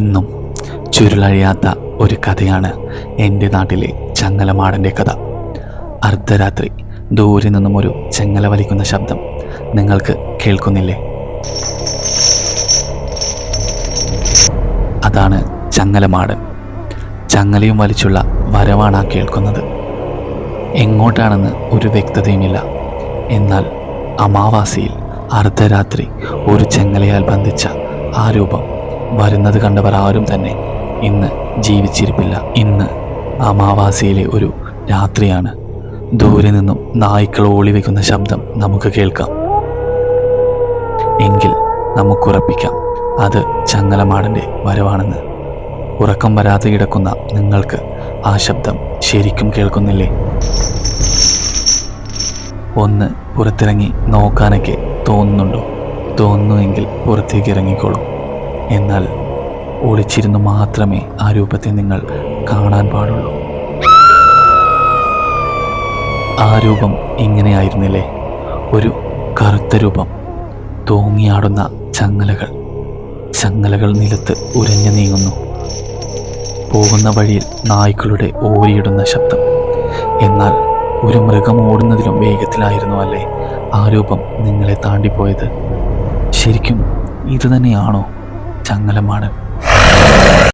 ഇന്നും ചുരുളഴിയാത്ത ഒരു കഥയാണ് എന്റെ നാട്ടിലെ ചങ്ങലമാടന്റെ കഥ. അർദ്ധരാത്രി ദൂരെ നിന്നും ഒരു ചെങ്ങല വലിക്കുന്ന ശബ്ദം നിങ്ങൾക്ക് കേൾക്കുന്നില്ലേ? അതാണ് ചങ്ങലമാടൻ. ചങ്ങലയും വലിച്ചുള്ള വരവാണ് കേൾക്കുന്നത്. എങ്ങോട്ടാണെന്ന് ഒരു വ്യക്തതയുമില്ല. എന്നാൽ അമാവാസിയിൽ അർദ്ധരാത്രി ഒരു ചെങ്ങലയാൽ ബന്ധിച്ച ആ രൂപം വരുന്നത് കണ്ടവർ ആരും തന്നെ ഇന്ന് ജീവിച്ചിരിപ്പില്ല. ഇന്ന് അമാവാസിയിലെ ഒരു രാത്രിയാണ്. ദൂരെ നിന്നും നായ്ക്കൾ ഓളി വയ്ക്കുന്ന ശബ്ദം നമുക്ക് കേൾക്കാം. എങ്കിൽ നമുക്കുറപ്പിക്കാം അത് ചങ്ങലമാടന്റെ വരവാണെന്ന്. ഉറക്കം വരാതെ കിടക്കുന്ന നിങ്ങൾക്ക് ആ ശബ്ദം ശരിക്കും കേൾക്കുന്നില്ലേ? ഒന്ന് പുറത്തിറങ്ങി നോക്കാനൊക്കെ തോന്നുന്നുണ്ടോ? തോന്നുന്നുവെങ്കിൽ പുറത്തേക്ക് ഇറങ്ങിക്കോളൂ. എന്നാൽ ഒളിച്ചിരുന്ന് മാത്രമേ ആ രൂപത്തെ നിങ്ങൾ കാണാൻ പാടുള്ളൂ. ആ രൂപം ഇങ്ങനെയായിരുന്നില്ലേ ഒരു കറുത്ത രൂപം തൂങ്ങിയാടുന്ന ചങ്ങലകൾ. ചങ്ങലകൾ നിലത്ത് ഉരഞ്ഞു നീങ്ങുന്നു. പോകുന്ന വഴിയിൽ നായ്ക്കളുടെ ഓരിയിടുന്ന ശബ്ദം. എന്നാൽ ഒരു മൃഗം ഓടുന്നതിലും വേഗത്തിലായിരുന്നു അല്ലേ ആ രൂപം നിങ്ങളെ താണ്ടിപ്പോയത്? ശരിക്കും ഇത് തന്നെയാണോ? ചങ്ങലമാടൻ